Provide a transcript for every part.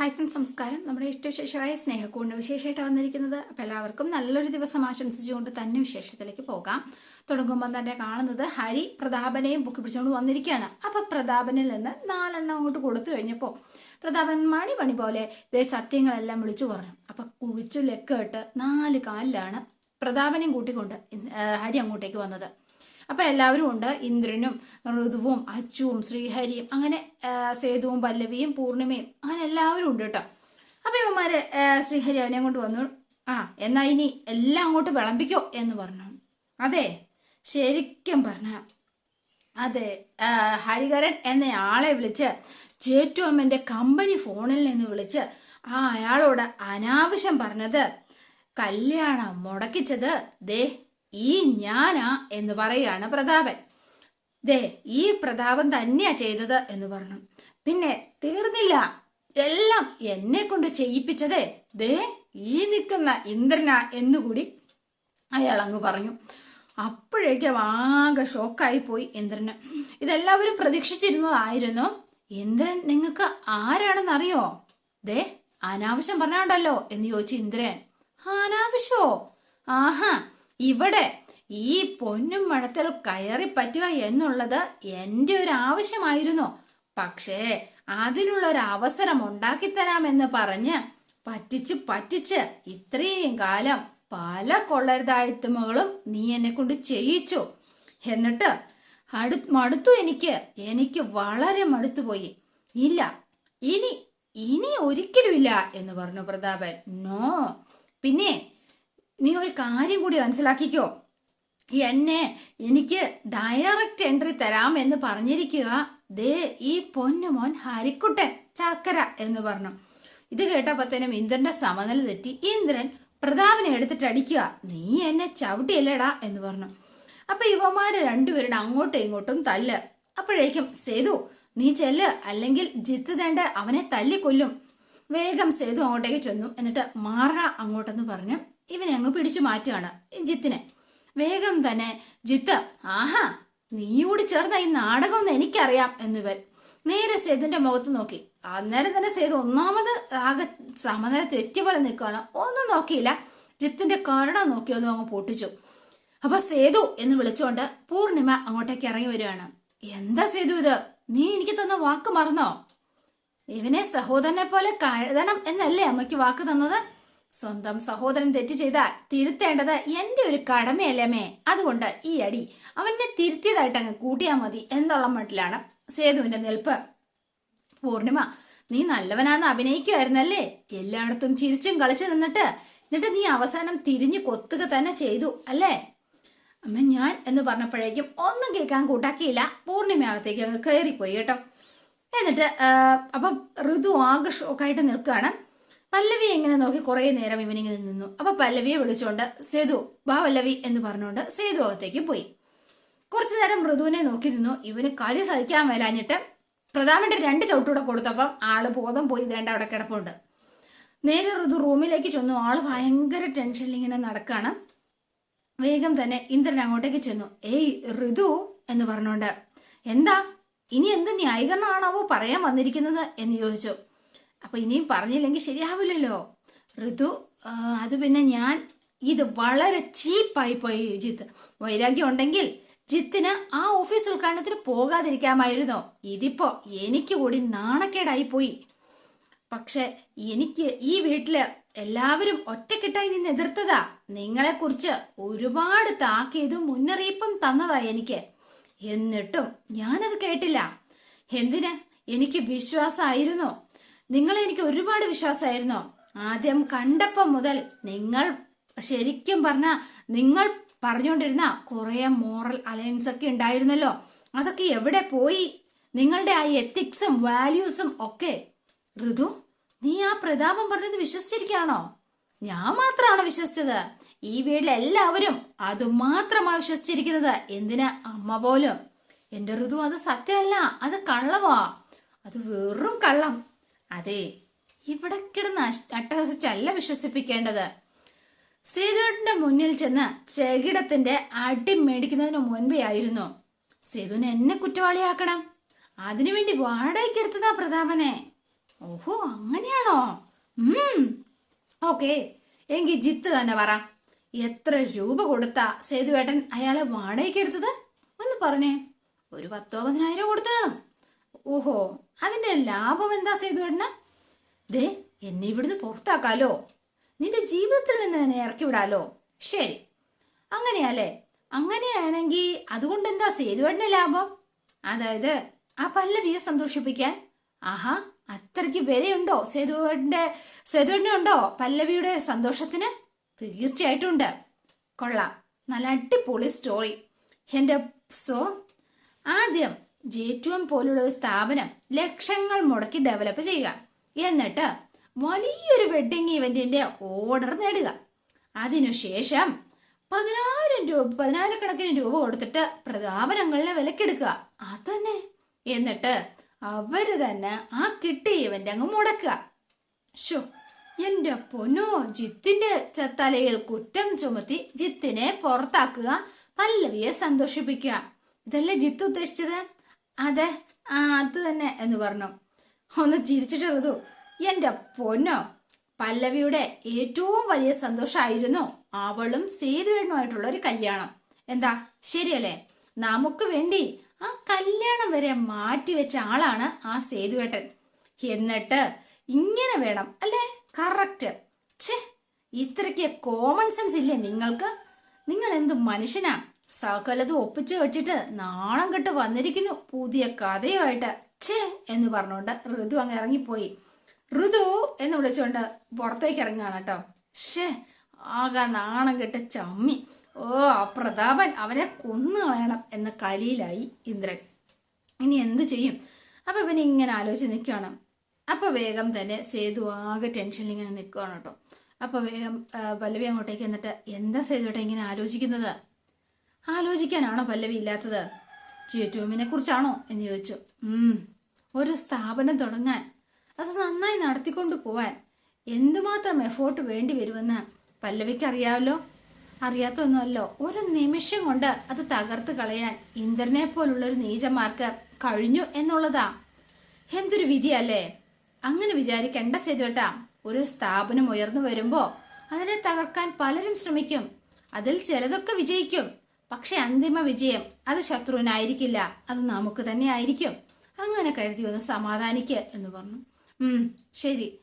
ടൈഫൺ സംസ്കാരം നമ്മുടെ ഇഷ്ടവിശേഷമായ സ്നേഹക്കൂടിന് വിശേഷമായിട്ട് വന്നിരിക്കുന്നത് അപ്പോൾ എല്ലാവർക്കും നല്ലൊരു ദിവസം ആശംസിച്ചുകൊണ്ട് തന്നെ വിശേഷത്തിലേക്ക് പോകാം. തുടങ്ങുമ്പോൾ തന്നെ കാണുന്നത് ഹരി പ്രതാപനെയും പൊക്കി പിടിച്ചുകൊണ്ട് വന്നിരിക്കുകയാണ്. അപ്പോൾ പ്രതാപനിൽ നിന്ന് നാലെണ്ണം അങ്ങോട്ട് കൊടുത്തു കഴിഞ്ഞപ്പോൾ പ്രതാപൻ മണി മണി പോലെ ഇതേ സത്യങ്ങളെല്ലാം വിളിച്ചു പറഞ്ഞു. അപ്പം കുഴിച്ചു ലെക്കിട്ട് നാല് കാലിലാണ് പ്രതാപനെയും കൂട്ടിക്കൊണ്ട് ഹരി അങ്ങോട്ടേക്ക് വന്നത്. അപ്പൊ എല്ലാവരും ഉണ്ട്. ഇന്ദ്രനും ഋതുവും അച്ചുവും ശ്രീഹരിയും അങ്ങനെ സേതുവും പല്ലവിയും പൂർണിമയും അങ്ങനെ എല്ലാവരും ഉണ്ട് കേട്ടോ. അപ്പൊ ഇവന്മാര് ശ്രീഹരി അവനെ കൊണ്ട് വന്നു. ആ എന്നാ ഇനി എല്ലാം അങ്ങോട്ട് വിളമ്പിക്കോ എന്ന് പറഞ്ഞു. അതെ ശരിക്കും പറഞ്ഞ. അതെ ഹരികരൻ എന്നയാളെ വിളിച്ച് ചേറ്റു അമ്മന്റെ കമ്പനി ഫോണിൽ നിന്ന് വിളിച്ച് ആ അയാളോട് അനാവശ്യം പറഞ്ഞത് കല്യാണം മുടക്കിച്ചത് ദേ ഈ ഞാനാ എന്ന് പറയാണ് പ്രതാപൻ. ദേ ഈ പ്രതാപൻ തന്നെയാ ചെയ്തത് എന്ന് പറഞ്ഞു. പിന്നെ തീർന്നില്ല. എല്ലാം എന്നെ കൊണ്ട് ചെയ്യിപ്പിച്ചതേ ദേ ഈ നിൽക്കുന്ന ഇന്ദ്രനാ എന്നുകൂടി അയാൾ അങ്ങ് പറഞ്ഞു. അപ്പോഴേക്കും ആകെ ഷോക്കായി പോയി ഇന്ദ്രന്. ഇതെല്ലാവരും പ്രതീക്ഷിച്ചിരുന്നതായിരുന്നു. ഇന്ദ്രൻ നിങ്ങൾക്ക് ആരാണെന്നറിയോ? ദേ അനാവശ്യം പറഞ്ഞാണ്ടല്ലോ എന്ന് ചോദിച്ചു ഇന്ദ്രൻ. അനാവശ്യോ? ആഹാ ഇവിടെ ഈ പൊന്നും മഴത്തിൽ കയറി പറ്റുക എന്നുള്ളത് എന്റെ ഒരു ആവശ്യമായിരുന്നു. പക്ഷേ അതിനുള്ള ഒരു അവസരം ഉണ്ടാക്കി തരാമെന്ന് പറഞ്ഞ് പറ്റിച്ച് പറ്റിച്ച് ഇത്രയും കാലം പല കൊള്ളരുതായത്വങ്ങളും നീ എന്നെ കൊണ്ട് ചെയ്യിച്ചു. എന്നിട്ട് അടു മടുത്തു എനിക്ക്. എനിക്ക് വളരെ മടുത്തു പോയി. ഇല്ല ഇനി ഇനി ഒരിക്കലുമില്ല എന്ന് പറഞ്ഞു പ്രതാപൻ. നോ. പിന്നെ നീ ഒരു കാര്യം കൂടി മനസ്സിലാക്കിക്കോ. എന്നെ എനിക്ക് ഡയറക്റ്റ് എൻട്രി തരാം എന്ന് പറഞ്ഞിരിക്കുക. ദേ ഈ പൊന്നുമോൻ ഹരിക്കുട്ടൻ ചാക്കര എന്ന് പറഞ്ഞു. ഇത് കേട്ടപ്പോത്തേനും ഇന്ദ്രന്റെ സമനില തെറ്റി. ഇന്ദ്രൻ പ്രതാപനെ എടുത്തിട്ട് അടിക്കുക. നീ എന്നെ ചവിട്ടിയല്ലേടാ എന്ന് പറഞ്ഞു. അപ്പൊ ഇവന്മാര് രണ്ടുപേരുടെ അങ്ങോട്ടും ഇങ്ങോട്ടും തല്ല്. അപ്പോഴേക്കും സേതു നീ ചെല്ല്. അല്ലെങ്കിൽ ജിത്ത് തേണ്ട അവനെ തല്ലിക്കൊല്ലും. വേഗം സേതു അങ്ങോട്ടേക്ക് ചെന്നു. എന്നിട്ട് മാറ അങ്ങോട്ടെന്ന് പറഞ്ഞ് ഇവനെ അങ്ങ് പിടിച്ചു മാറ്റുകയാണ് ജിത്തിനെ. വേഗം തന്നെ ജിത്ത് ആഹാ നീയോട് ചേർന്ന ഈ നാടകം എന്ന് എനിക്കറിയാം എന്നിവൻ നേരെ സേതുന്റെ മുഖത്ത് നോക്കി. അന്നേരം തന്നെ സേതു ഒന്നാമത് ആകെ സമനില തെറ്റി പോലെ നിൽക്കുകയാണ് ഒന്നും നോക്കിയില്ല. ജിത്തിന്റെ കരുണ നോക്കി ഒന്നും അങ്ങ് പൊട്ടിച്ചു. അപ്പൊ സേതു എന്ന് വിളിച്ചുകൊണ്ട് പൂർണിമ അങ്ങോട്ടേക്ക് ഇറങ്ങി വരികയാണ്. എന്താ സേതു ഇത്? നീ എനിക്ക് തന്ന വാക്ക് മറന്നോ? ഇവനെ സഹോദരനെ പോലെ കഴുതണം എന്നല്ലേ അമ്മയ്ക്ക് വാക്ക് തന്നത്? സ്വന്തം സഹോദരൻ തെറ്റ് ചെയ്താൽ തിരുത്തേണ്ടത് എന്റെ ഒരു കടമയല്ലേ അതുകൊണ്ട് ഈ അടി അവനെ തിരുത്തിയതായിട്ട് അങ്ങ് കൂട്ടിയാൽ മതി എന്നുള്ള മട്ടിലാണ് സേതുവിന്റെ നിൽപ്പ്. പൂർണിമ നീ നല്ലവനാന്ന് അഭിനയിക്കുമായിരുന്നല്ലേ എല്ലായിടത്തും ചിരിച്ചും കളിച്ചു നിന്നിട്ട് എന്നിട്ട് നീ അവസാനം തിരിഞ്ഞു കൊത്തുക തന്നെ ചെയ്തു അല്ലേ? അമ്മ ഞാൻ എന്ന് പറഞ്ഞപ്പോഴേക്കും ഒന്നും കേൾക്കാൻ കൂട്ടാക്കിയില്ല. പൂർണിമയകത്തേക്ക് അങ്ങ് കയറിപ്പോയി കേട്ടോ. എന്നിട്ട് അപ്പം ഋതു ആകർഷമൊക്കെ ആയിട്ട് നിൽക്കുകയാണ്. പല്ലവി ഇങ്ങനെ നോക്കി കുറേ നേരം ഇവനിങ്ങനെ നിന്നു. അപ്പൊ പല്ലവിയെ വിളിച്ചുകൊണ്ട് സേതു വാ പല്ലവി എന്ന് പറഞ്ഞുകൊണ്ട് സേതു അകത്തേക്ക് പോയി. കുറച്ചു നേരം മൃദുവിനെ നോക്കി നിന്നു. ഇവന് കലി സഹിക്കാൻ മേലാഞ്ഞിട്ട് പ്രധാനമന്ത്രി രണ്ട് ചവിട്ടൂടെ കൊടുത്തപ്പം ആൾ ബോധം പോയി വേണ്ട അവിടെ കിടപ്പുണ്ട്. നേരെ ഋതു റൂമിലേക്ക് ചെന്നു. ആൾ ഭയങ്കര ടെൻഷനിൽ ഇങ്ങനെ നടക്കാണ്. വേഗം തന്നെ ഇന്ദ്രൻ അങ്ങോട്ടേക്ക് ചെന്നു. ഏയ് ഋതു എന്ന് പറഞ്ഞുകൊണ്ട് എന്താ? ഇനി എന്ത് ന്യായീകരണമാണാവോ പറയാൻ വന്നിരിക്കുന്നത്? എന്ന് ചോദിച്ചു. അപ്പൊ ഇനിയും പറഞ്ഞില്ലെങ്കിൽ ശരിയാവില്ലല്ലോ. ഋതു അത് പിന്നെ ഞാൻ ഇത് വളരെ ചീപ്പായി പോയി ജിത്ത്. വൈരാഗ്യം ഉണ്ടെങ്കിൽ ജിത്തിന് ആ ഓഫീസ് ഉദ്ഘാടനത്തിന് പോകാതിരിക്കാമായിരുന്നോ. ഇതിപ്പോ എനിക്ക് കൂടി നാണക്കേടായി പോയി. പക്ഷെ എനിക്ക് ഈ വീട്ടിൽ എല്ലാവരും ഒറ്റക്കെട്ടായി നിന്ന് എതിർത്തതാ. നിങ്ങളെക്കുറിച്ച് ഒരുപാട് താക്കീതും മുന്നറിയിപ്പും തന്നതാ എനിക്ക്. എന്നിട്ടും ഞാനത് കേട്ടില്ല. എന്തിന്? എനിക്ക് വിശ്വാസമായിരുന്നു. നിങ്ങളെ എനിക്ക് ഒരുപാട് വിശ്വാസമായിരുന്നോ. ആദ്യം കണ്ടപ്പം മുതൽ നിങ്ങൾ ശരിക്കും പറഞ്ഞ നിങ്ങൾ പറഞ്ഞുകൊണ്ടിരുന്ന കുറേ മോറൽ അലയൻസ് ഒക്കെ ഉണ്ടായിരുന്നല്ലോ. അതൊക്കെ എവിടെ പോയി? നിങ്ങളുടെ ആ എത്തിക്സും വാല്യൂസും ഒക്കെ. ഋതു നീ ആ പ്രതാപം പറഞ്ഞത് വിശ്വസിച്ചിരിക്കുകയാണോ? ഞാൻ മാത്രമാണ് വിശ്വസിച്ചത്? ഈ വീട്ടിലെ എല്ലാവരും അത് മാത്രമാണ് വിശ്വസിച്ചിരിക്കുന്നത്. എന്തിനാ അമ്മ പോലും? എന്റെ ഋതു അത് സത്യമല്ല. അത് കള്ളമാ. അത് വെറും കള്ളം. അതെ ഇവിടെ കിടന്ന് അട്ടഹസിച്ചല്ല വിശ്വസിപ്പിക്കേണ്ടത്. സേതുവിന്റെ മുന്നിൽ ചെന്ന് ചെകിടത്തിന്റെ അടി മേടിക്കുന്നതിന് മുൻപേ ആയിരുന്നു. സേതുവിനെ എന്നെ കുറ്റവാളിയാക്കണം. അതിനുവേണ്ടി വാടകയ്ക്കെടുത്തതാ പ്രതാപനെ. ഓഹോ അങ്ങനെയാണോ? ഉം. ഓക്കെ എങ്കിൽ ജിത്ത് തന്നെ പറ. എത്ര രൂപ കൊടുത്ത സേതുവേട്ടൻ അയാളെ വാടകയ്ക്കെടുത്തത് ഒന്ന് പറഞ്ഞേ. ഒരു പത്തോ പതിനായിരം കൊടുത്തു ഓഹോ അതിന്റെ ലാഭം എന്താ സേതുവേട്ടന് ദേ എന്നെ ഇവിടുന്ന് പുറത്താക്കാലോ. നിന്റെ ജീവിതത്തിൽ നിന്ന് എന്നെ ഇറക്കി വിടാലോ. ശരി. അങ്ങനെയല്ലേ? അങ്ങനെയാണെങ്കിൽ അതുകൊണ്ട് എന്താ സേതുവേട്ടന് ലാഭം? അതായത് ആ പല്ലവിയെ സന്തോഷിപ്പിക്കാൻ. ആഹാ അത്രയ്ക്ക് വിലയുണ്ടോ സേതുവേട്ടന്റെ സേതുവേട്ടനുണ്ടോ പല്ലവിയുടെ സന്തോഷത്തിന്? തീർച്ചയായിട്ടും ഉണ്ട്. കൊള്ളാം. നല്ല അടിപൊളി സ്റ്റോറി എന്റെ സോ ആദ്യം ജേറ്റുവം പോലുള്ള ഒരു സ്ഥാപനം ലക്ഷങ്ങൾ മുടക്കി ഡെവലപ്പ് ചെയ്യുക. എന്നിട്ട് വലിയൊരു വെഡിങ് ഇവന്റിന്റെ ഓർഡർ നേടുക. അതിനുശേഷം പതിനായിരം രൂപ പതിനായിരക്കണക്കിന് രൂപ കൊടുത്തിട്ട് പ്രതാപനങ്ങളിലെ വിലക്കെടുക്കുക. അതന്നെ. എന്നിട്ട് അവർ തന്നെ ആ കിട്ടിയ ഇവന്റ് അങ്ങ് മുടക്കുക. ഷോ എന്റെ പൊന്നോ ജിത്തിന്റെ തലയിൽ കുറ്റം ചുമത്തി ജിത്തിനെ പുറത്താക്കുക പല്ലവിയെ സന്തോഷിപ്പിക്കുക. ഇതല്ലേ ജിത്ത് ഉദ്ദേശിച്ചത്? അതെ ആ അത് തന്നെ എന്ന് പറഞ്ഞു. ഒന്ന് ചിരിച്ചിട്ട് ഋതു എന്റെ പൊന്നോ പല്ലവിയുടെ ഏറ്റവും വലിയ സന്തോഷമായിരുന്നു അവളും സേതുവേണുമായിട്ടുള്ള ഒരു കല്യാണം. എന്താ ശരിയല്ലേ? നമുക്ക് വേണ്ടി ആ കല്യാണം വരെ മാറ്റിവെച്ച ആളാണ് ആ സേതുവേട്ടൻ. എന്നിട്ട് ഇങ്ങനെ വേണം അല്ലേ? കറക്റ്റ് ഛേ ഇത്രയ്ക്ക് കോമൺ സെൻസ് ഇല്ലേ നിങ്ങൾക്ക്? നിങ്ങൾ എന്ത് മനുഷ്യനാ? സകലതും ഒപ്പിച്ചു വെച്ചിട്ട് നാണം കെട്ട് വന്നിരിക്കുന്നു. പുതിയ കഥയുമായിട്ട് ഛേ എന്ന് പറഞ്ഞുകൊണ്ട് ഋതു അങ്ങ് ഇറങ്ങിപ്പോയി. ഋതു എന്ന് വിളിച്ചുകൊണ്ട് പുറത്തേക്ക് ഇറങ്ങുകയാണ് കേട്ടോ. ഷേ ആകെ നാണം കെട്ട് ചമ്മി. ഓ ആ പ്രതാപൻ അവനെ കൊന്നു കളയണം എന്ന കലിയിലായി ഇന്ദ്രൻ. ഇനി എന്തു ചെയ്യും? അപ്പൊ പിന്നെ ഇങ്ങനെ ആലോചിച്ച് നിൽക്കുകയാണ്. അപ്പൊ വേഗം തന്നെ സേതു ആകെ ടെൻഷനിൽ ഇങ്ങനെ നിൽക്കുകയാണ് കേട്ടോ. അപ്പൊ വേഗം പല്ലവി അങ്ങോട്ടേക്ക് എന്നിട്ട് എന്താ സേതുവേട്ടൻ ഇങ്ങനെ ആലോചിക്കുന്നത്? ആലോചിക്കാനാണോ പല്ലവി ഇല്ലാത്തത്? ജിയറ്റോമിനെ കുറിച്ചാണോ എന്ന് ചോദിച്ചു. ഒരു സ്ഥാപനം തുടങ്ങാൻ അത് നന്നായി നടത്തിക്കൊണ്ട് പോവാൻ എന്തുമാത്രം എഫോർട്ട് വേണ്ടി വരുമെന്ന് പല്ലവിക്ക് അറിയാമല്ലോ അറിയാത്തൊന്നുമല്ലോ. ഒരു നിമിഷം കൊണ്ട് അത് തകർത്ത് കളയാൻ ഇന്ദ്രനെ പോലുള്ളൊരു നീചന്മാർക്ക് കഴിഞ്ഞു എന്നുള്ളതാ. എന്തൊരു വിധിയല്ലേ? അങ്ങനെ വിചാരിക്കേണ്ട സേതുവേട്ടാ ഒരു സ്ഥാപനം ഉയർന്നു വരുമ്പോ അതിനെ തകർക്കാൻ പലരും ശ്രമിക്കും. അതിൽ ചിലതൊക്കെ വിജയിക്കും. പക്ഷെ അന്തിമ വിജയം അത് ശത്രുവിനായിരിക്കില്ല അത് നമുക്ക് തന്നെ ആയിരിക്കും. അങ്ങനെ കരുതി ഒന്ന് സമാധാനിക്ക് എന്ന് പറഞ്ഞു. ശരി.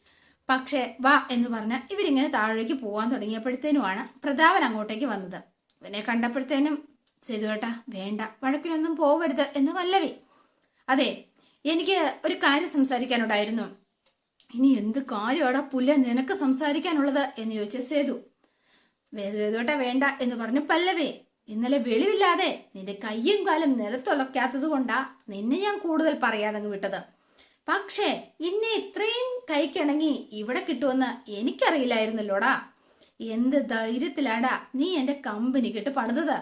പക്ഷേ വാ എന്ന് പറഞ്ഞ ഇവരിങ്ങനെ താഴേക്ക് പോവാൻ തുടങ്ങിയപ്പോഴത്തേനുമാണ് പ്രതാപൻ അങ്ങോട്ടേക്ക് വന്നത്. ഇവനെ കണ്ടപ്പോഴത്തേനും സേതുവേട്ടാ വേണ്ട വഴക്കിനൊന്നും പോവരുത് എന്ന് വല്ലവി. അതെ എനിക്ക് ഒരു കാര്യം സംസാരിക്കാനുണ്ടായിരുന്നു. ഇനി എന്ത് കാര്യമാടാ പുല്ല നിനക്ക് സംസാരിക്കാനുള്ളത് എന്ന് ചോദിച്ച സേതു. വേദവേദോട്ട വേണ്ട എന്ന് പറഞ്ഞു പല്ലവി. ഇന്നലെ വെളിവില്ലാതെ നിന്റെ കയ്യും കാലും നിലത്തുളക്കാത്തത് കൊണ്ടാ നിന്നെ ഞാൻ കൂടുതൽ പറയാതങ്ങ് വിട്ടത്. പക്ഷേ ഇന്നെ ഇത്രയും കൈക്കിണങ്ങി ഇവിടെ കിട്ടുമെന്ന് എനിക്കറിയില്ലായിരുന്നല്ലോടാ. എന്ത് ധൈര്യത്തിലാടാ നീ എന്റെ കമ്പനി കിട്ട് പണിതത്?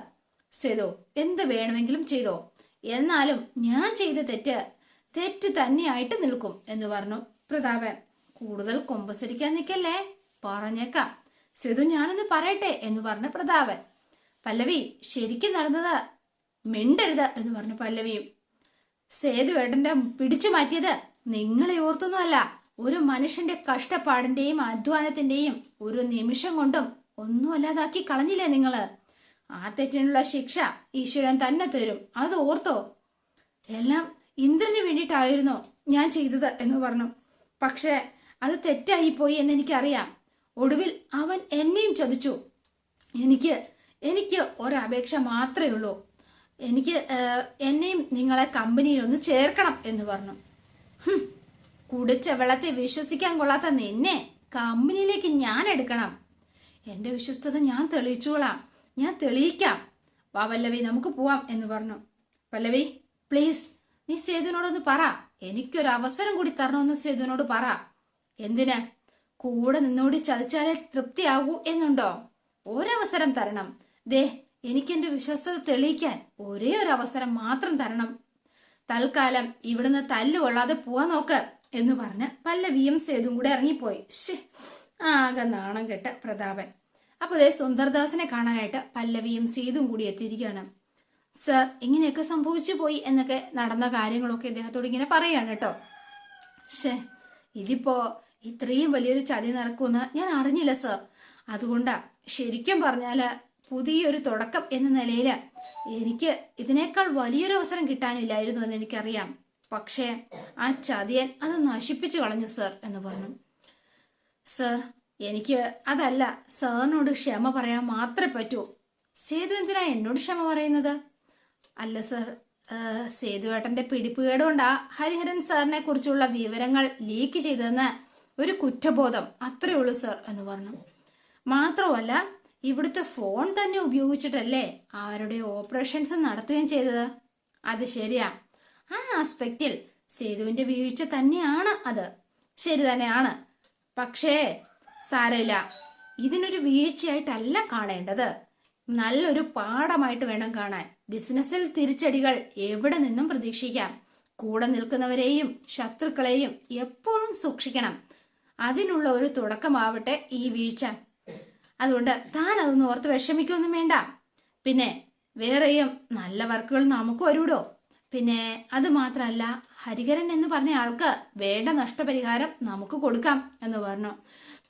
ചെയ്തോ എന്ത് വേണമെങ്കിലും ചെയ്തോ. എന്നാലും ഞാൻ ചെയ്ത തെറ്റ് തെറ്റ് തന്നെയായിട്ട് നിൽക്കും എന്ന് പറഞ്ഞു പ്രതാപൻ. കൂടുതൽ കൊമ്പസരിക്കാൻ നിൽക്കല്ലേ? പറഞ്ഞേക്കാം. സിതു ഞാനൊന്ന് പറയട്ടെ എന്ന് പറഞ്ഞ പ്രതാപൻ. പല്ലവി ശരിക്കും നടന്നത് മിണ്ടരുത് എന്ന് പറഞ്ഞു പല്ലവിയും. സേതു ഏട്ടന്റെ പിടിച്ചു മാറ്റിയത് നിങ്ങളെ ഓർത്തൊന്നുമല്ല ഒരു മനുഷ്യന്റെ കഷ്ടപ്പാടിന്റെയും അധ്വാനത്തിന്റെയും ഒരു നിമിഷം കൊണ്ടും ഒന്നും അല്ലാതാക്കി കളഞ്ഞില്ലേ നിങ്ങൾ? ആ തെറ്റിനുള്ള ശിക്ഷ ഈശ്വരൻ തന്നെ തരും അത് ഓർത്തോ? എല്ലാം ഇന്ദ്രന് വേണ്ടിയിട്ടായിരുന്നോ ഞാൻ ചെയ്തത് എന്ന് പറഞ്ഞു. പക്ഷേ അത് തെറ്റായി പോയി എന്ന് എനിക്കറിയാം. ഒടുവിൽ അവൻ എന്നെയും ചതിച്ചു. എനിക്ക് എനിക്ക് ഒരപേക്ഷ മാത്രമേ ഉള്ളൂ. എനിക്ക് എന്നെയും നിങ്ങളെ കമ്പനിയിൽ ഒന്ന് ചേർക്കണം എന്ന് പറഞ്ഞു. കുടിച്ച വെള്ളത്തെ വിശ്വസിക്കാൻ കൊള്ളാത്ത നിന്നെ കമ്പനിയിലേക്ക് ഞാൻ എടുക്കണം. എന്റെ വിശ്വസ്തത ഞാൻ തെളിയിച്ചോളാം. ഞാൻ തെളിയിക്കാം. വാ പല്ലവി നമുക്ക് പോവാം എന്ന് പറഞ്ഞു. പല്ലവി പ്ലീസ് നീ സേതുവിനോടൊന്ന് പറ. എനിക്കൊരു അവസരം കൂടി തരണമെന്ന് സേതുവിനോട് പറ. എന്തിന്? കൂടെ നിന്നോട് ചതിച്ചാലേ തൃപ്തിയാകൂ എന്നുണ്ടോ? ഒരവസരം തരണം. ദേ എനിക്കെന്റെ വിശ്വസ്തത തെളിയിക്കാൻ ഒരേ ഒരു അവസരം മാത്രം തരണം. തൽക്കാലം ഇവിടുന്ന് തല്ല് കൊള്ളാതെ പോവാൻ നോക്ക് എന്ന് പറഞ്ഞ് പല്ലവിയും സേതും കൂടെ ഇറങ്ങിപ്പോയി. ആകെ നാണം കെട്ട പ്രതാപൻ. അപ്പൊ ദേ സുന്ദർദാസിനെ കാണാനായിട്ട് പല്ലവിയും സേതും കൂടി എത്തിയിരിക്കുകയാണ്. സർ ഇങ്ങനെയൊക്കെ സംഭവിച്ചു പോയി എന്നൊക്കെ നടന്ന കാര്യങ്ങളൊക്കെ ഇദ്ദേഹത്തോട് ഇങ്ങനെ പറയാണ് കേട്ടോ. ഷേ ഇതിപ്പോ ഇത്രയും വലിയൊരു ചതി നടക്കുമെന്ന് ഞാൻ അറിഞ്ഞില്ല സർ. അതുകൊണ്ടാ ശരിക്കും പറഞ്ഞാൽ പുതിയൊരു തുടക്കം എന്ന നിലയിൽ എനിക്ക് ഇതിനേക്കാൾ വലിയൊരു അവസരം കിട്ടാനില്ലായിരുന്നു എന്ന് എനിക്കറിയാം. പക്ഷേ ആ ചതിയൻ അത് നശിപ്പിച്ചു കളഞ്ഞു സർ എന്ന് പറഞ്ഞു. സർ എനിക്ക് അതല്ല സാറിനോട് ക്ഷമ പറയാൻ മാത്രമേ പറ്റൂ. സേതു എന്തിനാ എന്നോട് ക്ഷമ പറയുന്നത്? അല്ല സർ സേതുവേട്ടന്റെ പിടിപ്പുകേടുകൊണ്ടാ ഹരിഹരൻ സാറിനെ കുറിച്ചുള്ള വിവരങ്ങൾ ലീക്ക് ചെയ്തതെന്ന് ഒരു കുറ്റബോധം അത്രയുള്ളൂ സർ എന്ന് പറഞ്ഞു. മാത്രമല്ല ഇവിടുത്തെ ഫോൺ തന്നെ ഉപയോഗിച്ചിട്ടല്ലേ അവരുടെ ഓപ്പറേഷൻസ് നടത്തുകയും ചെയ്തത്? അത് ശരിയാ. ആ ആസ്പെക്റ്റിൽ സേതുവിന്റെ വീഴ്ച തന്നെയാണ് അത്. ശരി തന്നെയാണ്. പക്ഷേ സാരമില്ല. ഇതിനൊരു വീഴ്ചയായിട്ടല്ല കാണേണ്ടത്. നല്ലൊരു പാഠമായിട്ട് വേണം കാണാൻ. ബിസിനസ്സിൽ തിരിച്ചടികൾ എവിടെ നിന്നും പ്രതീക്ഷിക്കാം? കൂടെ നിൽക്കുന്നവരെയും ശത്രുക്കളെയും എപ്പോഴും സൂക്ഷിക്കണം. അതിനുള്ള ഒരു തുടക്കമാവട്ടെ ഈ വീഴ്ച. അതുകൊണ്ട് താൻ അതൊന്നും ഓർത്ത് വിഷമിക്കൊന്നും വേണ്ട. പിന്നെ വേറെയും നല്ല വർക്കുകൾ നമുക്ക് വരൂടോ പിന്നെ അത് മാത്രമല്ല ഹരികരൻ എന്ന് പറഞ്ഞ ആൾക്ക് വേണ്ട നഷ്ടപരിഹാരം നമുക്ക് കൊടുക്കാം എന്ന് പറഞ്ഞു.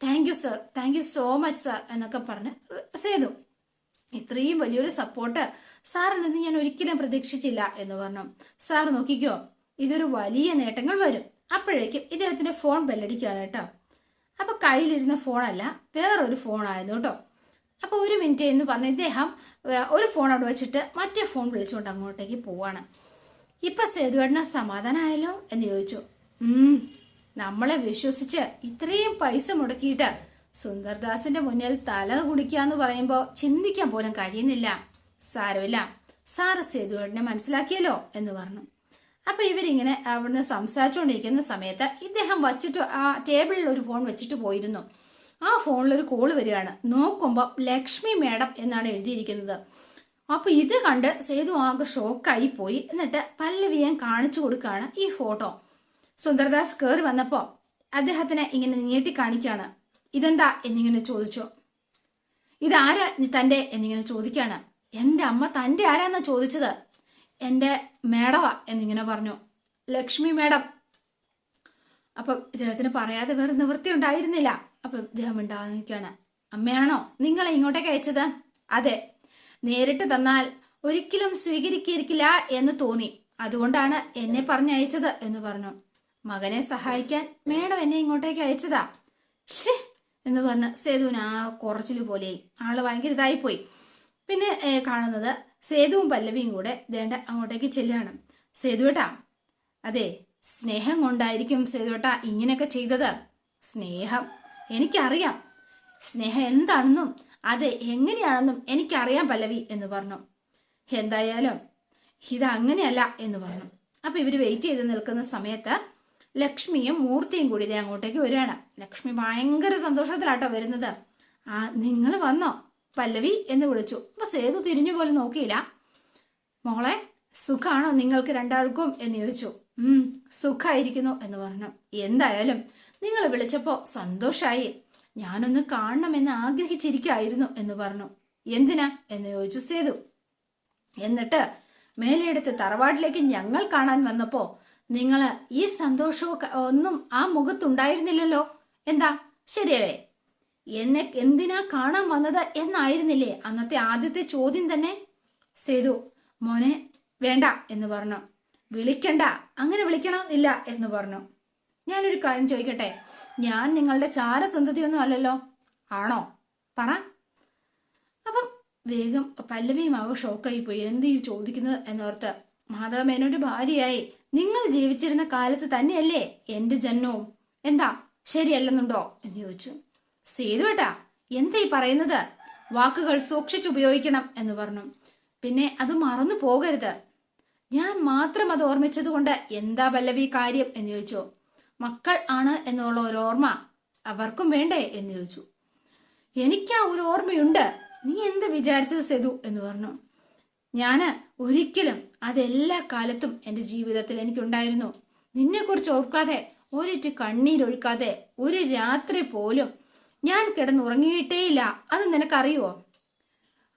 Thank you sir thank you so much sir എന്നൊക്കെ പറഞ്ഞ് സേതു ഇത്രയും വലിയൊരു സപ്പോർട്ട് സാറിൽ നിന്ന് ഞാൻ ഒരിക്കലും പ്രതീക്ഷിച്ചില്ല എന്ന് പറഞ്ഞു. സാർ നോക്കിക്കോ ഇതൊരു വലിയ നേട്ടങ്ങൾ വരും. അപ്പോഴേക്കും ഇദ്ദേഹത്തിന്റെ ഫോൺ ബെല്ലടിക്കുകയാണ് കേട്ടോ. അപ്പൊ കയ്യിലിരുന്ന ഫോണല്ല വേറൊരു ഫോണായിരുന്നു കേട്ടോ. അപ്പൊ ഒരു മിനിറ്റ് എന്ന് പറഞ്ഞ് ഇദ്ദേഹം ഒരു ഫോൺ അവിടെ വെച്ചിട്ട് മറ്റേ ഫോൺ വിളിച്ചുകൊണ്ട് അങ്ങോട്ടേക്ക് പോവാണ്. ഇപ്പൊ സേതുവേട്ടന് സമാധാനമായല്ലോ എന്ന് ചോദിച്ചു. നമ്മളെ വിശ്വസിച്ച് ഇത്രയും പൈസ മുടക്കിയിട്ട് സുന്ദർദാസിന്റെ മുന്നിൽ തല കുടിക്കാന്ന് പറയുമ്പോ ചിന്തിക്കാൻ പോലും കഴിയുന്നില്ല. സാരമില്ല. സാറ് സേതുവേട്ടനെ മനസ്സിലാക്കിയല്ലോ എന്ന് പറഞ്ഞു. അപ്പൊ ഇവരിങ്ങനെ അവിടുന്ന് സംസാരിച്ചുകൊണ്ടിരിക്കുന്ന സമയത്ത് ഇദ്ദേഹം വച്ചിട്ട് ആ ടേബിളിൽ ഒരു ഫോൺ വെച്ചിട്ട് പോയിരുന്നു. ആ ഫോണിൽ ഒരു കോൾ വരികയാണ്. നോക്കുമ്പോൾ ലക്ഷ്മി മേഡം എന്നാണ് എഴുതിയിരിക്കുന്നത്. അപ്പൊ ഇത് കണ്ട് സേതു ആകെ ഷോക്കായി പോയി. എന്നിട്ട് പല്ലവിയെ കാണിച്ചു കൊടുക്കുകയാണ് ഈ ഫോട്ടോ. സുന്ദർദാസ് കയറി വന്നപ്പോ അദ്ദേഹത്തിനെ ഇങ്ങനെ നീട്ടി കാണിക്കാണ് ഇതെന്താ എന്നിങ്ങനെ ചോദിച്ചു. ഇതാരാ തന്റെ എന്നിങ്ങനെ ചോദിക്കാണ് എന്റെ അമ്മ തന്റെ ആരാന്നാ ചോദിച്ചത്? എന്റെ മേഡവാ എന്നിങ്ങനെ പറഞ്ഞു. ലക്ഷ്മി മേഡം അപ്പൊ ഇദ്ദേഹത്തിന് പറയാതെ വേറെ നിവൃത്തി ഉണ്ടായിരുന്നില്ല. അപ്പൊ ഇദ്ദേഹം ഉണ്ടാകുന്നിരിക്കുകയാണ് അമ്മയാണോ? നിങ്ങളെ ഇങ്ങോട്ടേക്ക് അയച്ചത്? അതെ. നേരിട്ട് തന്നാൽ ഒരിക്കലും സ്വീകരിക്കിയിരിക്കില്ല എന്ന് തോന്നി. അതുകൊണ്ടാണ് എന്നെ പറഞ്ഞയച്ചത് എന്ന് പറഞ്ഞു. മകനെ സഹായിക്കാൻ മേഡം എന്നെ ഇങ്ങോട്ടേക്ക് അയച്ചതാ? ഷേ എന്ന് പറഞ്ഞ് സേതുവിന് ആ കുറച്ചിൽ പോലെ ആൾ ഭയങ്കര ഇതായിപ്പോയി. പിന്നെ കാണുന്നത് സേതുവും പല്ലവിയും കൂടെ ദേണ്ട അങ്ങോട്ടേക്ക് ചെല്ലുകയാണ് സേതുവേട്ടാ അതെ സ്നേഹം കൊണ്ടായിരിക്കും സേതുവേട്ട ഇങ്ങനെയൊക്കെ ചെയ്തത്. സ്നേഹം എനിക്കറിയാം. സ്നേഹം എന്താണെന്നും അത് എങ്ങനെയാണെന്നും എനിക്കറിയാം പല്ലവി എന്ന് പറഞ്ഞു. എന്തായാലും ഇത് അങ്ങനെയല്ല എന്ന് പറഞ്ഞു. അപ്പൊ ഇവർ വെയിറ്റ് ചെയ്ത് നിൽക്കുന്ന സമയത്ത് ലക്ഷ്മിയും മൂർത്തിയും കൂടി ഇതേ അങ്ങോട്ടേക്ക് വരികയാണ്. ലക്ഷ്മി ഭയങ്കര സന്തോഷത്തിലാട്ടോ വരുന്നത്. ആ നിങ്ങൾ വന്നോ? പല്ലവി എന്ന് വിളിച്ചു. അപ്പൊ സേതു തിരിഞ്ഞു പോലും നോക്കിയില്ല. മോളെ സുഖാണോ നിങ്ങൾക്ക് രണ്ടാൾക്കും? എന്ന് ചോദിച്ചു. ഉം സുഖായിരിക്കുന്നു എന്ന് പറഞ്ഞു. എന്തായാലും നിങ്ങൾ വിളിച്ചപ്പോ സന്തോഷായി. ഞാനൊന്ന് കാണണമെന്ന് ആഗ്രഹിച്ചിരിക്കായിരുന്നു എന്ന് പറഞ്ഞു. എന്തിനാ? എന്ന് ചോദിച്ചു സേതു. എന്നിട്ട് മേലെടുത്ത് തറവാട്ടിലേക്ക് ഞങ്ങൾ കാണാൻ വന്നപ്പോ നിങ്ങൾ ഈ സന്തോഷവും ഒന്നും ആ മുഖത്തുണ്ടായിരുന്നില്ലല്ലോ. എന്താ? ശരിയല്ലേ എന്നെ എന്തിനാ കാണാൻ വന്നത് എന്നായിരുന്നില്ലേ? അന്നത്തെ ആദ്യത്തെ ചോദ്യം തന്നെ സേതു മോനെ വേണ്ട എന്ന് പറഞ്ഞു. വിളിക്കണ്ട അങ്ങനെ വിളിക്കണം ഇല്ല എന്ന് പറഞ്ഞു. ഞാനൊരു കാര്യം ചോദിക്കട്ടെ? ഞാൻ നിങ്ങളുടെ ചാരസന്ധതിയൊന്നും അല്ലല്ലോ. ആണോ? പറ. അപ്പം വേഗം പല്ലവിയും ആകെ ഷോക്കായി പോയി എന്ത് ഈ ചോദിക്കുന്നത്? എന്നോർത്ത്. മാധവമേനോട് ഭാര്യയായി. നിങ്ങൾ ജീവിച്ചിരുന്ന കാലത്ത് തന്നെയല്ലേ എന്റെ ജന്മവും. എന്താ? ശരിയല്ലെന്നുണ്ടോ? എന്ന് ചോദിച്ചു. സേതുവേട്ടാ എന്തേ പറയുന്നത്? വാക്കുകൾ സൂക്ഷിച്ചുപയോഗിക്കണം എന്ന് പറഞ്ഞു. പിന്നെ അത് മറന്നു പോകരുത്. ഞാൻ മാത്രം അത് ഓർമ്മിച്ചതുകൊണ്ട് എന്താ പല്ലവി കാര്യം എന്ന് ചോദിച്ചു. മക്കൾ ആണ് എന്നുള്ള ഒരു ഓർമ്മ അവർക്കും വേണ്ടേ എന്ന് ചോദിച്ചു. എനിക്ക് ഒരു ഓർമ്മയുണ്ട്. നീ എന്ത് വിചാരിച്ചത് സെതു എന്ന് പറഞ്ഞു. ഞാൻ ഒരിക്കലും അതെല്ലാ കാലത്തും എന്റെ ജീവിതത്തിൽ എനിക്കുണ്ടായിരുന്നു. നിന്നെക്കുറിച്ച് ഓർക്കാതെ ഒരിറ്റ് കണ്ണീരൊഴുക്കാതെ ഒരു രാത്രി പോലും ഞാൻ കിടന്നുറങ്ങിയിട്ടേയില്ല. അത് നിനക്കറിയുമോ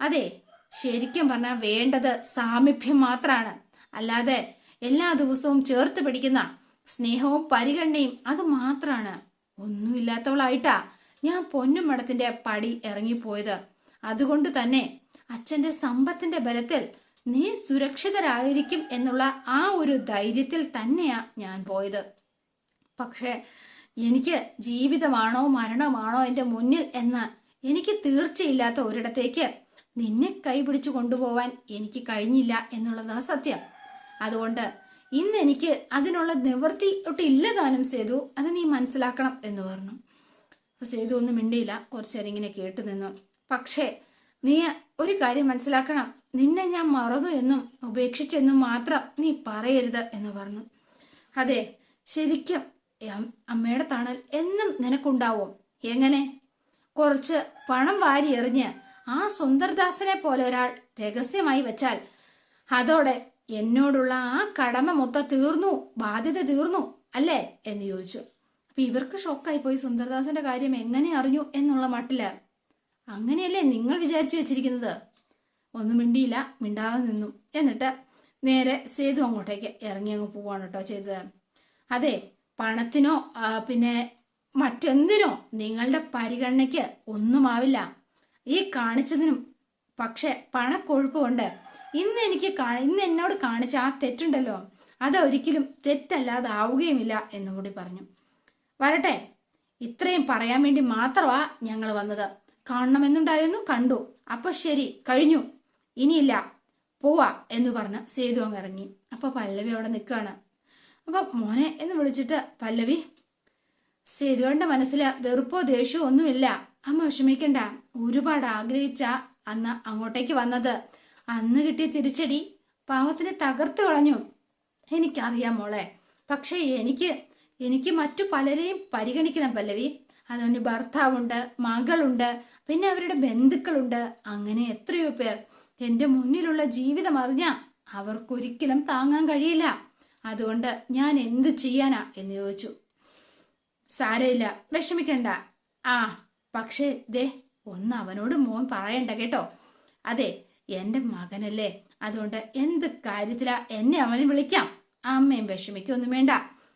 അതെ ശരിക്കും പറഞ്ഞാൽ വേണ്ടത് സാമീപ്യം മാത്രമാണ് അല്ലാതെ എല്ലാ ദിവസവും ചേർത്ത് പിടിക്കുന്ന സ്നേഹവും പരിഗണനയും അത് മാത്രമാണ് ഒന്നുമില്ലാത്തവളായിട്ടാ ഞാൻ പൊന്നും മഠത്തിന്റെ പടി ഇറങ്ങിപ്പോയത്. അതുകൊണ്ട് തന്നെ അച്ഛന്റെ സമ്പത്തിന്റെ ബലത്തിൽ നീ സുരക്ഷിതരായിരിക്കും എന്നുള്ള ആ ഒരു ധൈര്യത്തിൽ തന്നെയാ ഞാൻ പോയത്. പക്ഷേ എനിക്ക് ജീവിതമാണോ മരണമാണോ എന്റെ മുന്നിൽ എന്ന് എനിക്ക് തീർച്ചയില്ലാത്ത ഒരിടത്തേക്ക് നിന്നെ കൈപിടിച്ചു കൊണ്ടുപോവാൻ എനിക്ക് കഴിഞ്ഞില്ല എന്നുള്ളത് സത്യം. അതുകൊണ്ട് ഇന്ന് എനിക്ക് അതിനുള്ള നിവൃത്തി ഒട്ട് ഇല്ല താനും സേതു അത് നീ മനസ്സിലാക്കണം എന്ന് പറഞ്ഞു. അപ്പോൾ സേതു ഒന്നും മിണ്ടിയില്ല. കുറച്ചേരം ഇങ്ങനെ കേട്ടു നിന്നു. പക്ഷേ നീ ഒരു കാര്യം മനസ്സിലാക്കണം. നിന്നെ ഞാൻ മറന്നു എന്നും ഉപേക്ഷിച്ചെന്നും മാത്രം നീ പറയരുത് എന്ന് പറഞ്ഞു. അതെ ശരിക്കും അമ്മയുടെ തണൽ എന്നും നിനക്കുണ്ടാവും. എങ്ങനെ? കുറച്ച് പണം വാരി എറിഞ്ഞ് ആ സുന്ദർദാസനെ പോലെ ഒരാൾ രഹസ്യമായി വെച്ചാൽ അതോടെ എന്നോടുള്ള ആ കടമ മൊത്തം തീർന്നു ബാധ്യത തീർന്നു അല്ലേ? എന്ന് ചോദിച്ചു. അപ്പൊ ഇവർക്ക് ഷോക്കായി പോയി സുന്ദർദാസന്റെ കാര്യം എങ്ങനെ അറിഞ്ഞു എന്നുള്ള മട്ടിൽ. അങ്ങനെയല്ലേ നിങ്ങൾ വിചാരിച്ചു വെച്ചിരിക്കുന്നത്? ഒന്നും മിണ്ടിയില്ല മിണ്ടാതെ നിന്നു. എന്നിട്ട് നേരെ സേതു അങ്ങോട്ടേക്ക് ഇറങ്ങി അങ്ങ് പോവാണ് കേട്ടോ ചെയ്തത്. അതെ പണത്തിനോ പിന്നെ മറ്റെന്തിനോ നിങ്ങളുടെ പരിഗണനയ്ക്ക് ഒന്നുമാവില്ല. ഈ കാണിച്ചതിനും പക്ഷെ പണക്കൊഴുപ്പ് കൊണ്ട് ഇന്ന് എനിക്ക് ഇന്ന് എന്നോട് കാണിച്ച ആ തെറ്റുണ്ടല്ലോ. അതൊരിക്കലും തെറ്റല്ലാതെ ആവുകയുമില്ല എന്നും കൂടി പറഞ്ഞു. വരട്ടെ ഇത്രയും പറയാൻ വേണ്ടി മാത്രമാ ഞങ്ങൾ വന്നത്. കാണണമെന്നുണ്ടായിരുന്നു കണ്ടു. അപ്പൊ ശരി കഴിഞ്ഞു. ഇനിയില്ല പോവാ എന്ന് പറഞ്ഞ് സേതു അങ്ങ് ഇറങ്ങി. അപ്പൊ പല്ലവി അവിടെ നിൽക്കുകയാണ്. അപ്പൊ മോനെ എന്ന് വിളിച്ചിട്ട് പല്ലവി സേതുവിന്റെ മനസ്സിൽ വെറുപ്പോ ദേഷ്യമോ ഒന്നുമില്ല. അമ്മ വിഷമിക്കണ്ട. ഒരുപാട് ആഗ്രഹിച്ച അന്ന് അങ്ങോട്ടേക്ക് വന്നത്. അന്ന് കിട്ടിയ തിരിച്ചടി പാവത്തിനെ തകർത്ത് കളഞ്ഞു. എനിക്കറിയാം മോളെ. പക്ഷേ എനിക്ക് എനിക്ക് മറ്റു പലരെയും പരിഗണിക്കണം പല്ലവി. അതുകൊണ്ട് ഭർത്താവുണ്ട് മകളുണ്ട് പിന്നെ അവരുടെ ബന്ധുക്കളുണ്ട്. അങ്ങനെ എത്രയോ പേർ. എന്റെ മുന്നിലുള്ള ജീവിതം അറിഞ്ഞ അവർക്കൊരിക്കലും താങ്ങാൻ കഴിയില്ല. അതുകൊണ്ട് ഞാൻ എന്ത് ചെയ്യാനാ? എന്ന് ചോദിച്ചു. സാരമില്ല വിഷമിക്കണ്ട. ആ പക്ഷേ ദേ ഒന്ന് അവനോട് മോൻ പറയണ്ട കേട്ടോ. അതെ എന്റെ മകനല്ലേ. അതുകൊണ്ട് എന്ത് കാര്യത്തിലാ എന്നെ അവന് വിളിക്കാം? അമ്മയും വിഷമിക്കൊന്നും വേണ്ട.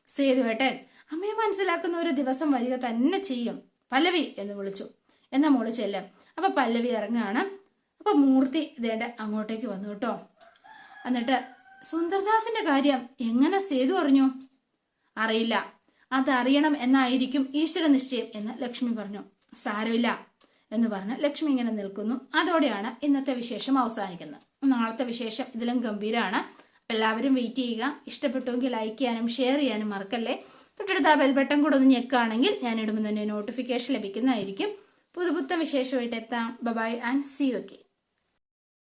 സേതു സേതുവേട്ടൻ അമ്മയെ മനസ്സിലാക്കുന്ന ഒരു ദിവസം വരിക തന്നെ ചെയ്യും. പല്ലവി എന്ന് വിളിച്ചു. എന്നാ മോൾ ചെല്ലാം. അപ്പൊ പല്ലവി ഇറങ്ങുകയാണ് അപ്പൊ മൂർത്തി ഇതേണ്ട അങ്ങോട്ടേക്ക് വന്നു കേട്ടോ. എന്നിട്ട് സുന്ദർദാസിന്റെ കാര്യം എങ്ങനെ സേതു അറിഞ്ഞു? അറിയില്ല. അതറിയണം എന്നായിരിക്കും ഈശ്വര നിശ്ചയം എന്ന് ലക്ഷ്മി പറഞ്ഞു. സാരമില്ല എന്ന് പറഞ്ഞ് ലക്ഷ്മി ഇങ്ങനെ നിൽക്കുന്നു. അതോടെയാണ് ഇന്നത്തെ വിശേഷം അവസാനിക്കുന്നത്. നാളത്തെ വിശേഷം ഇതിലും ഗംഭീരമാണ് എല്ലാവരും വെയിറ്റ് ചെയ്യുക. ഇഷ്ടപ്പെട്ടുവെങ്കിൽ ലൈക്ക് ചെയ്യാനും ഷെയർ ചെയ്യാനും മറക്കല്ലേ? തൊട്ടടുത്ത ആ ബെൽ ബട്ടൺ കൂടെ ഒന്ന് ഞെക്കുകയാണെങ്കിൽ ഞാൻ ഇടുമ്പോൾ തന്നെ നോട്ടിഫിക്കേഷൻ ലഭിക്കുന്നതായിരിക്കും. പുതുപുത്ത വിശേഷമായിട്ട് എത്താം. Bye-bye and C okay